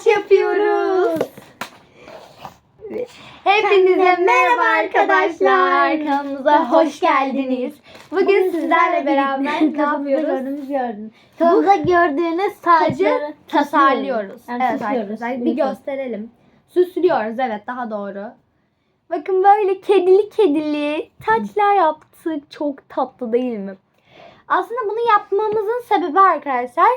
taç yapıyoruz. Hepinize merhaba arkadaşlar. Kanalımıza hoş geldiniz. Bugün sizlerle beraber ne yapıyoruz? Gördüğünüz gördünüz. Kanalımızda gördüğünüz Tacı tasarlıyoruz. Yani evet süslüyoruz. arkadaşlar bir Birlikte. gösterelim. Süslüyoruz evet daha doğru. Bakın böyle kedili kedili taçlar yaptık. Çok tatlı değil mi? Aslında bunu yapmamızın sebebi arkadaşlar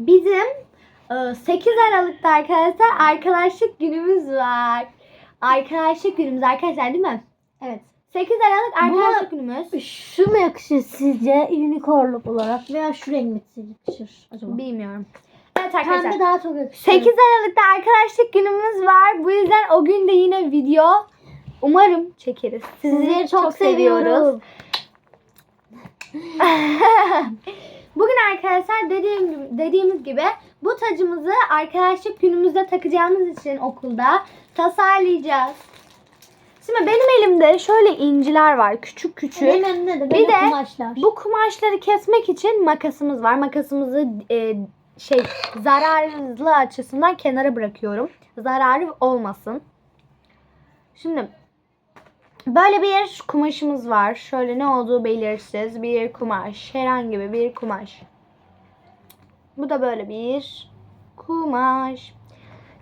bizim 8 Aralık'ta arkadaşlar arkadaşlık günümüz var. Arkadaşlık günümüz arkadaşlar değil mi? Evet. 8 Aralık arkadaşlık günümüz. Şu mu yakışır sizce unicornluk olarak veya şu renk mi yakışır acaba? Bilmiyorum. Evet arkadaşlar. Pembe daha çok yakışır. 8 Aralık'ta arkadaşlık günümüz var. Bu yüzden o gün de yine video umarım çekeriz. Sizleri çok, seviyoruz. Bugün arkadaşlar dediğim dediğimiz gibi bu tacımızı arkadaşlık günümüzde takacağımız için okulda tasarlayacağız. Şimdi benim elimde şöyle inciler var küçük küçük. Benim elimde de Bir de kumaşlar. Bu kumaşları kesmek için makasımız var. Makasımızı e, şey zararlı açısından kenara bırakıyorum. Zararı olmasın. Şimdi böyle bir kumaşımız var. Şöyle ne olduğu belirsiz bir kumaş. Herhangi bir kumaş. Bu da böyle bir kumaş.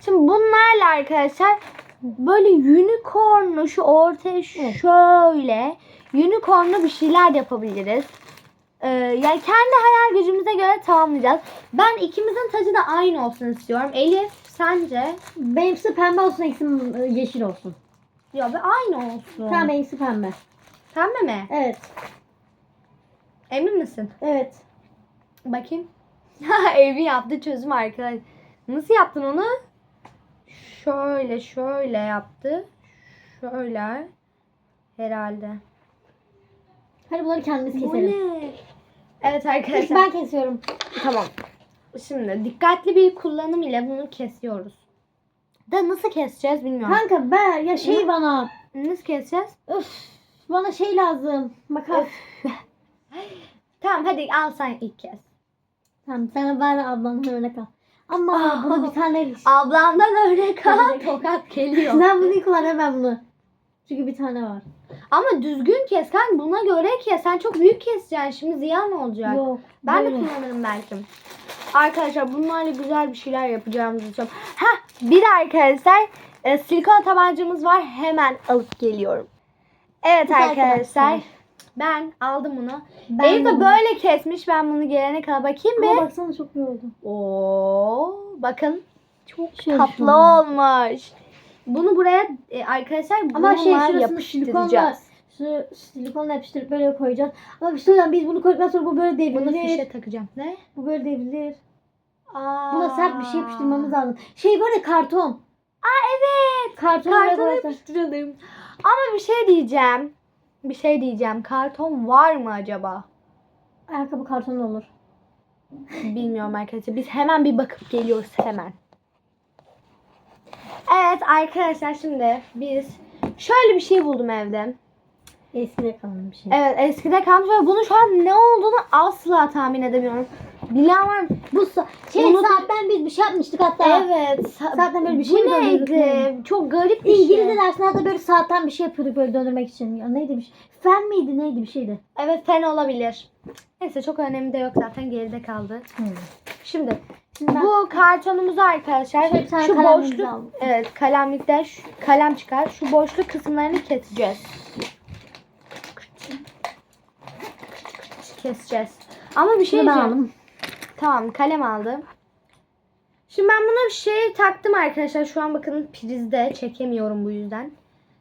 Şimdi bunlarla arkadaşlar böyle unicornlu şu ortaya şöyle unicornlu bir şeyler yapabiliriz. Ee, yani kendi hayal gücümüze göre tamamlayacağız. Ben ikimizin tacı da aynı olsun istiyorum. Elif sence? Benimkisi pembe olsun, eksim yeşil olsun. Ya be aynı olsun. Tamam benimkisi pembe. Pembe mi? Evet. Emin misin? Evet. Bakayım. Evi yaptı çözüm arkadaş. Nasıl yaptın onu? Şöyle şöyle yaptı. Şöyle. Herhalde. Hadi bunları kendimiz Bu keselim. ne? Evet İlk arkadaşlar. ben kesiyorum. Tamam. Şimdi dikkatli bir kullanım ile bunu kesiyoruz. Da nasıl keseceğiz bilmiyorum. Kanka ben ya şey bana Nasıl keseceğiz? Öf, bana şey lazım. Makas. Tamam hadi al sen ilk kes. Tamam sen ver ablanın örnek al. Ama bunu bir tane Ablandan örnek al. Tokat geliyor. Sen bunu kullan ben bunu. Çünkü bir tane var. Ama düzgün kes kan buna göre kes. Sen çok büyük keseceksin. Şimdi ziyan olacak. Yok. Ben de böyle. kullanırım belki. Arkadaşlar bunlarla güzel bir şeyler yapacağımızı düşünüyorum. Heh bir de arkadaşlar e, silikon tabancamız var. Hemen alıp geliyorum. Evet Güzel arkadaşlar. Ben aldım bunu. Ben Elif de böyle kesmiş. Ben bunu gelene kadar bakayım Ama bir. baksana çok iyi oldu. Oo, bakın çok Şöyle tatlı olmuş. Bunu buraya e, arkadaşlar Ama bununla şey şurasını silikonla yapıştıracağız. Şu silikonla yapıştırıp böyle koyacağız. Ama bir şey söyleyeyim biz bunu koyduktan sonra bu böyle Bunu devrilir. fişe takacağım. Ne? Bu böyle devrilir. Aa. Buna sert bir şey yapıştırmamız lazım. Şey var ya karton. Aa evet. Karton Karton yapıştıralım. Ama bir şey diyeceğim. Bir şey diyeceğim. Karton var mı acaba? Ayakkabı karton olur. Bilmiyorum arkadaşlar. Biz hemen bir bakıp geliyoruz hemen. Evet arkadaşlar şimdi biz şöyle bir şey buldum evde. Eskide kalan bir şey. Evet eskide kalmış ve bunun şu an ne olduğunu asla tahmin edemiyorum. Bilen var mı? Bu sa- şey Unut- saatten biz bir şey yapmıştık hatta. Evet. Zaten böyle bir şey Bu mi dönüyorduk neydi? Çok garip bir İngilizce şey. derslerde böyle saatten bir şey yapıyorduk böyle döndürmek için. Ya neydi bir şey? Fen miydi neydi bir şeydi. Evet fen olabilir. Neyse çok önemli de yok zaten geride kaldı. Şimdi Şimdi ben bu kartonumuzu arkadaşlar Şöyle bir tane şu kalemimizi boşluk aldım. evet kalemlikten şu, kalem çıkar. Şu boşluk kısımlarını keseceğiz. Keseceğiz. Ama bir şey şunu ben diyeceğim. aldım. Tamam kalem aldım. Şimdi ben buna bir şey taktım arkadaşlar. Şu an bakın prizde çekemiyorum bu yüzden.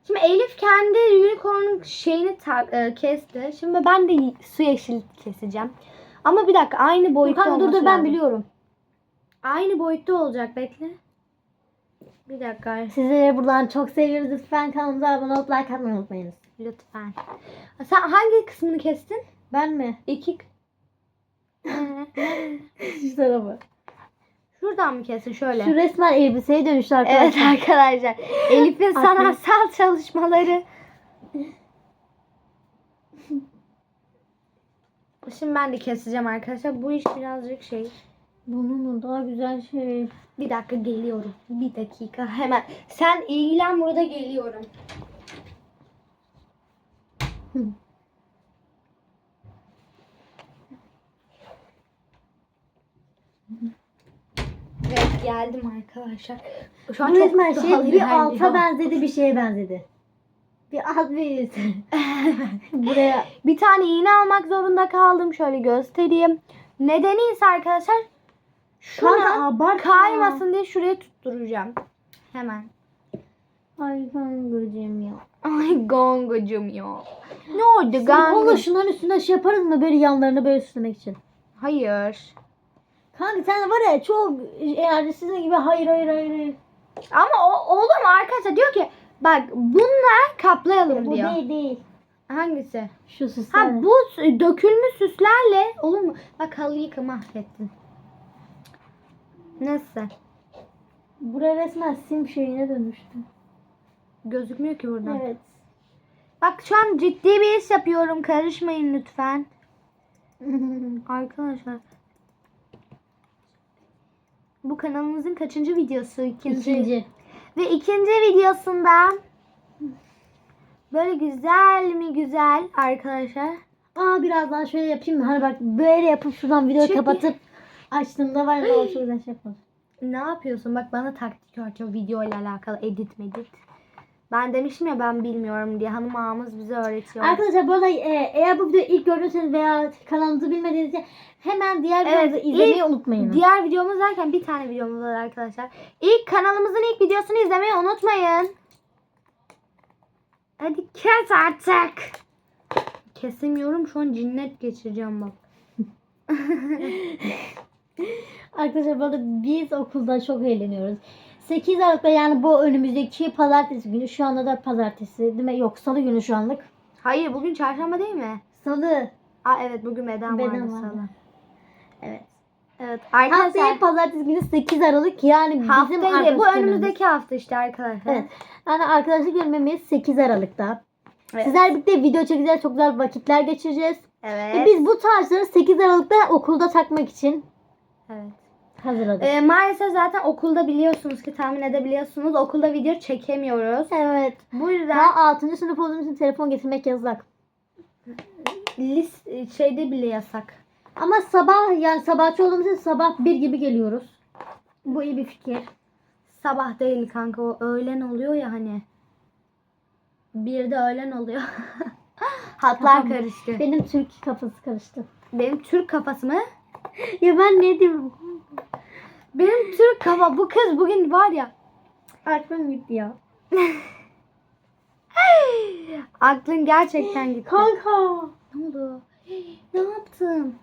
Şimdi Elif kendi unicorn'un şeyini ta- e, kesti. Şimdi ben de su yeşil keseceğim. Ama bir dakika aynı Dur boyutta kanka dur olması dur ben lazım. biliyorum. Aynı boyutta olacak bekle. Bir dakika Sizleri buradan çok seviyoruz. Lütfen kanalımıza abone olup like atmayı unutmayınız. lütfen. Sen hangi kısmını kestin? Ben mi? İki. Şu tarafı. Şuradan mı kestin şöyle? Şu resmen elbiseye dönüştü arkadaşlar. Evet arkadaşlar. Elif'in sanatsal çalışmaları. Şimdi ben de keseceğim arkadaşlar. Bu iş birazcık şey. Bunun daha güzel şey. Bir dakika geliyorum. Bir dakika hemen. Sen ilgilen burada geliyorum. Evet geldim arkadaşlar. Şu an çok Resmen şey doğal bir ilerliyor. alta benzedi bir şeye benzedi. Bir alt bir üst. Buraya Bir tane iğne almak zorunda kaldım. Şöyle göstereyim. Nedeni ise arkadaşlar şuna Kanka abartma. kaymasın diye şuraya tutturacağım. Hemen. Ay kankacığım ya. Ay gongocum ya. Ne oldu Kanka gango? şunların üstüne şey yaparız mı böyle yanlarını böyle süslemek için? Hayır. Kanka sen var ya çok yani sizin gibi hayır hayır hayır hayır. Ama o, olur mu arkadaşlar diyor ki bak bununla kaplayalım Bu diyor. değil değil. Hangisi? Şu süsler. Ha bu dökülmüş süslerle olur mu? Bak halıyı yıka mahvettin. Nasıl? Buraya resmen sim şeyine dönüştü. Gözükmüyor ki buradan. Evet. Bak şu an ciddi bir iş yapıyorum. Karışmayın lütfen. Arkadaşlar. Bu kanalımızın kaçıncı videosu? İkinci. İkinci. Ve ikinci videosunda böyle güzel mi güzel arkadaşlar. Aa biraz daha şöyle yapayım mı? Hani bak böyle yapıp şuradan videoyu Çünkü- kapatıp açtığımda var ya şuradan şey yapalım. Ne yapıyorsun? Bak bana taktik öğretiyor video ile alakalı edit medit. Ben demiştim ya ben bilmiyorum diye hanım ağamız bize öğretiyor. Arkadaşlar bu arada e, eğer bu videoyu ilk gördüyseniz veya kanalımızı bilmediğiniz için hemen diğer Evet, videomuzu izlemeyi unutmayın. Diğer videomuz derken bir tane videomuz var arkadaşlar. İlk kanalımızın ilk videosunu izlemeyi unutmayın. Hadi kes artık. Kesemiyorum şu an cinnet geçireceğim bak. Arkadaşlar bu arada biz okulda çok eğleniyoruz. 8 Aralık'ta yani bu önümüzdeki pazartesi günü şu anda da pazartesi değil mi? Yok salı günü şu anlık. Hayır bugün çarşamba değil mi? Salı. Aa evet bugün beden, Beden vardı vardı. salı. Evet. Evet arkadaşlar. Haftaya pazartesi günü 8 Aralık yani bizim Haftayı değil, bu arkadaşlık günümüz. önümüzdeki hafta işte arkadaşlar. Evet. Yani arkadaşlık günümüz 8 Aralık'ta. Evet. Sizler birlikte video çekeceğiz. Çok güzel vakitler geçireceğiz. Evet. Ve biz bu tarzları 8 Aralık'ta okulda takmak için evet. Hazırladık. Ee, maalesef zaten okulda biliyorsunuz ki tahmin edebiliyorsunuz okulda video çekemiyoruz. evet. Bu yüzden Daha 6. sınıf olduğumuz için telefon getirmek yasak. list şeyde bile yasak. Ama sabah yani sabahçı olduğumuz için sabah 1 gibi geliyoruz. Bu iyi bir fikir. Sabah değil kanka o öğlen oluyor ya hani. Bir de öğlen oluyor. Hatlar Tamam. karıştı. Benim Türk kafası karıştı. Benim Türk kafası mı? Ya ben ne diyeyim? Benim Türk kafa bu kız bugün var ya. Aklım gitti ya. Aklın gerçekten gitti. Kanka. Ne oldu? Ne yaptın?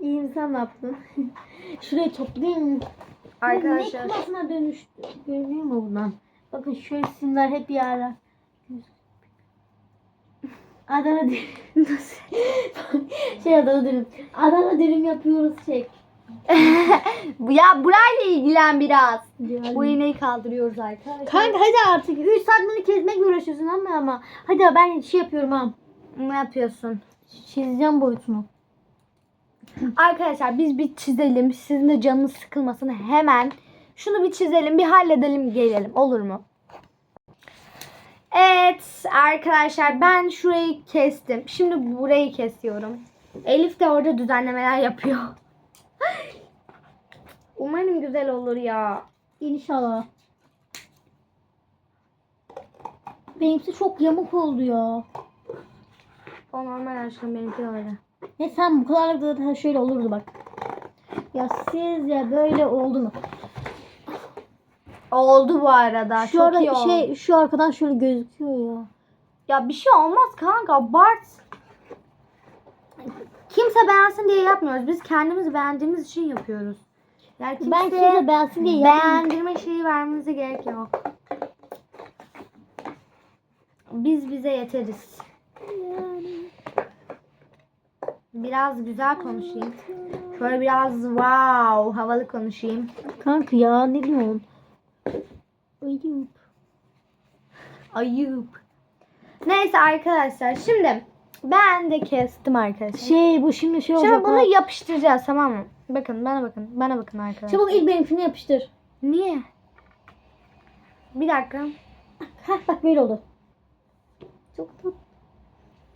İyiyim sen ne yaptın? Şurayı toplayayım. Arkadaşlar. Ne kafasına dönüştü. Görünüyor mu buradan? Bakın şu isimler hep yerler. Adana dürüm. şey Adana dürüm. Adana dürüm yapıyoruz çek. Ya burayla ilgilen biraz. Bu iğneyi kaldırıyoruz arkadaşlar. Kanka hadi artık. 3 saat bunu kesmekle uğraşıyorsun ama ama. Hadi ben şey yapıyorum ha. Ne yapıyorsun? Çizeceğim boyutunu. Arkadaşlar biz bir çizelim. Sizin de canınız sıkılmasın. Hemen şunu bir çizelim, bir halledelim, gelelim. Olur mu? Evet arkadaşlar ben şurayı kestim. Şimdi burayı kesiyorum. Elif de orada düzenlemeler yapıyor. Umarım güzel olur ya. İnşallah. Benimki çok yamuk oldu ya. O normal aşkım benimki de öyle. Ne sen bu kadar da zaten şöyle olurdu bak. Ya siz ya böyle oldu mu? Oldu bu arada. Şu Çok ara iyi oldu. şey şu arkadan şöyle gözüküyor ya. Ya bir şey olmaz kanka abart. Kimse beğensin diye yapmıyoruz. Biz kendimiz beğendiğimiz için yapıyoruz. Yani kimse Ben kimse beğensin diye beğendirme şeyi vermemize gerek yok. Biz bize yeteriz. Biraz güzel konuşayım. Şöyle biraz wow havalı konuşayım. Kanka ya ne diyorsun? Ayıp. Ayıp. Neyse arkadaşlar şimdi Ben de kestim arkadaşlar. Şey bu şimdi şey olacak. Şimdi bunu ha. yapıştıracağız tamam mı? Bakın bana bakın. Bana bakın arkadaşlar. Çabuk ilk benimkini yapıştır. Niye? Bir dakika. Heh bak böyle oldu. Çok tatlı.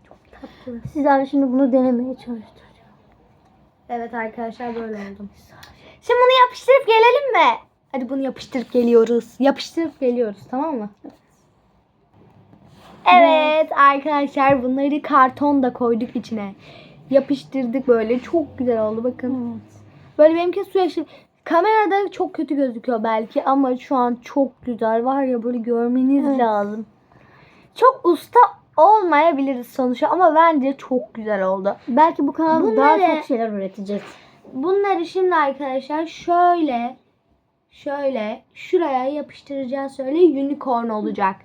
Çok tatlı. Sizlerle şimdi bunu denemeye çalışacağız. Evet arkadaşlar böyle oldu. Şimdi bunu yapıştırıp gelelim mi? Hadi bunu yapıştırıp geliyoruz. Yapıştırıp geliyoruz tamam mı? Evet arkadaşlar bunları karton da koyduk içine. Yapıştırdık böyle. Çok güzel oldu bakın. Evet. Böyle benimki su yaşı. Kamerada çok kötü gözüküyor belki ama şu an çok güzel. Var ya böyle görmeniz Evet. lazım. Çok usta olmayabiliriz sonuçta ama bence çok güzel oldu. Belki bu kanalda Bunları- daha çok şeyler üreteceğiz. Bunları şimdi arkadaşlar şöyle şöyle şuraya yapıştıracağız. Şöyle unicorn olacak.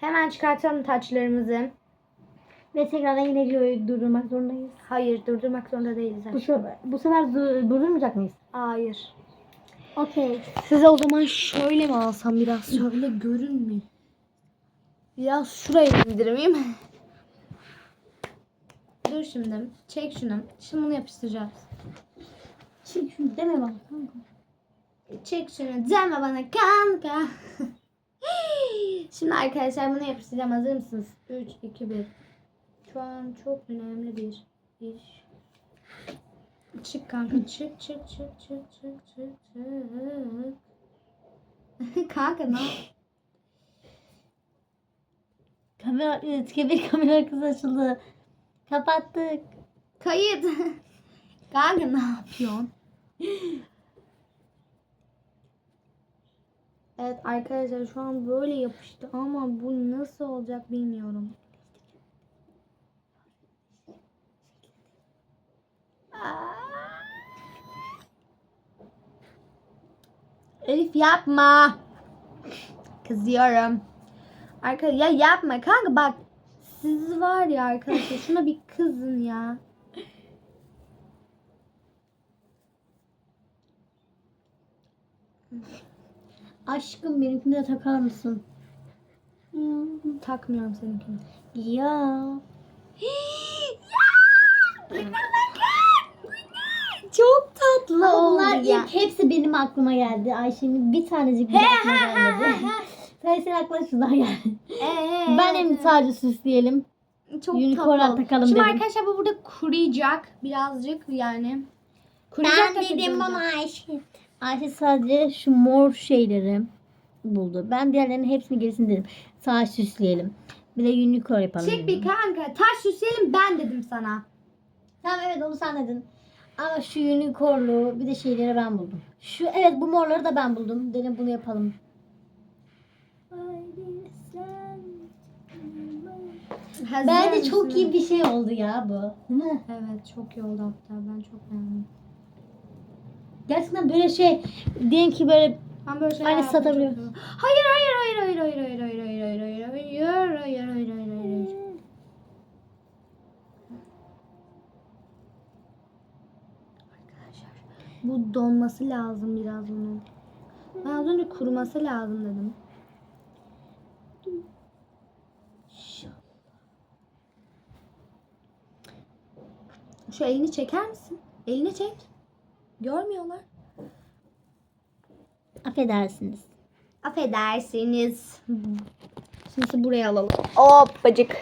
Hemen çıkartalım taçlarımızı. Ve tekrardan yine videoyu durdurmak zorundayız. Hayır durdurmak zorunda değiliz. Bu sefer, bu sefer dur- durdurmayacak mıyız? Hayır. Okey. Size o zaman şöyle mi alsam biraz şöyle görünmeyin. Biraz şuraya indireyim. Dur şimdi. Çek şunu. Şimdi bunu yapıştıracağız. Çek şunu deme bana kanka. Çek şunu. Deme bana kanka. Şimdi arkadaşlar bunu yapıştıracağım. Hazır mısınız? 3, 2, 1. Şu an çok önemli bir iş. Çık kanka çık çık çık çık çık çık çık. kanka ne Kamera, bir kamera arkası açıldı. Kapattık. Kayıt. Kanka ne yapıyorsun? Evet arkadaşlar şu an böyle yapıştı ama bu nasıl olacak bilmiyorum. Elif yapma. Kızıyorum. Arkadaşlar ya yapma kanka bak. Siz var ya arkadaşlar şuna bir kızın ya. Aşkım benimkini de takar mısın? Takmıyorum seninkini. Ya. Çok tatlı Onlar oldu ya. ilk hepsi benim aklıma geldi. Ayşe'nin bir tanecik bile aklıma gelmedi. Sen senin aklına şunlar geldi. Ee, Ben hem sadece süsleyelim. çok unicorn tatlı oldu. takalım Şimdi dedim. arkadaşlar bu burada kuruyacak birazcık yani. Kuruyacak da kızılacak. Ayşe. Ayşe sadece şu mor şeyleri buldu. Ben diğerlerinin hepsini gerisini dedim. Saç süsleyelim. Bir de unicorn yapalım. Çek bir kanka. Taş süsleyelim ben dedim sana. Tamam evet onu sen dedin. Ama şu unicornlu bir de şeyleri ben buldum. Şu evet bu morları da ben buldum. Dedim bunu yapalım. Hazır Bence mısın? çok iyi bir şey oldu ya bu. Değil mi? Evet çok iyi oldu hatta ben çok beğendim. Gerçekten böyle şey diyelim ki böyle Ben böyle şeyler Aynı yapmayı çok satabiliyor. seviyorum. Hayır hayır hayır hayır hayır hayır hayır hayır hayır hayır hayır hayır hayır hayır hayır hayır. Arkadaşlar bu donması lazım biraz bunun. Ben az önce kuruması lazım dedim. Şu elini çeker misin? Elini çek. Görmüyorlar. affedersiniz. Affedersiniz. Şimdi buraya alalım. Hoppacık.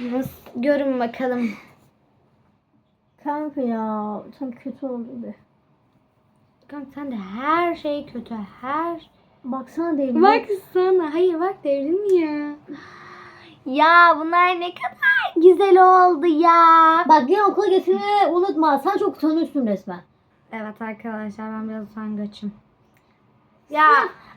Nasıl? Görün bakalım. Kanka ya sanki kötü oldu be. Kanka sen de her şey kötü. Her Baksana değil Baksana. Hayır bak devrilmiyor. Ya bunlar ne kadar güzel oldu ya. Bak yine okula getirmeyi unutma. Sen çok utanıyorsun resmen. Evet arkadaşlar ben biraz utangaçım. Ya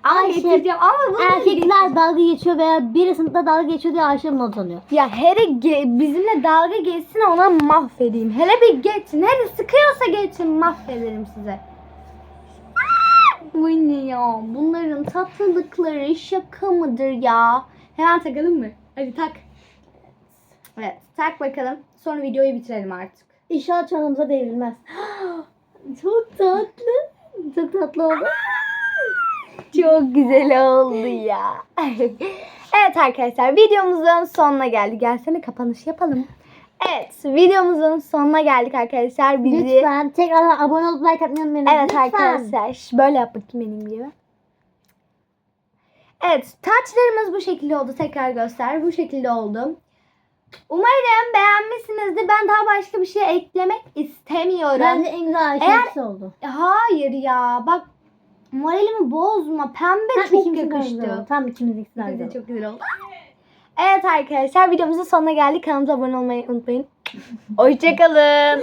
ama Ayşe, getireceğim ama bunu Erkekler dalga geçiyor veya biri sınıfta dalga geçiyor diye Ayşe bunu utanıyor. Ya hele ge- bizimle dalga geçsin ona mahvedeyim. Hele bir geçsin. Hele sıkıyorsa geçsin mahvederim size. Bu ne ya? Bunların tatlılıkları şaka mıdır ya? Hemen takalım mı? Hadi tak. Evet tak bakalım. Sonra videoyu bitirelim artık. İnşallah çanımıza devrilmez. Çok tatlı. Çok tatlı oldu. Çok güzel oldu ya. Evet arkadaşlar videomuzun sonuna geldik. Gelsene kapanış yapalım. Evet videomuzun sonuna geldik arkadaşlar. Bizi... Lütfen tekrar abone olup like atmayı unutmayın. Evet Lütfen. arkadaşlar böyle yap bakayım benim gibi. Evet taçlarımız bu şekilde oldu. Tekrar göster. Bu şekilde oldu. Umarım beğenmişsinizdir. Ben daha başka bir şey eklemek istemiyorum. Bence en güzel Ayşe Eğer- oldu. Hayır ya bak moralimi bozma. Pembe Tam çok yakıştı. Tam ikimiz güzel oldu. çok güzel oldu. Evet arkadaşlar videomuzun sonuna geldik. Kanalımıza abone olmayı unutmayın. Hoşçakalın.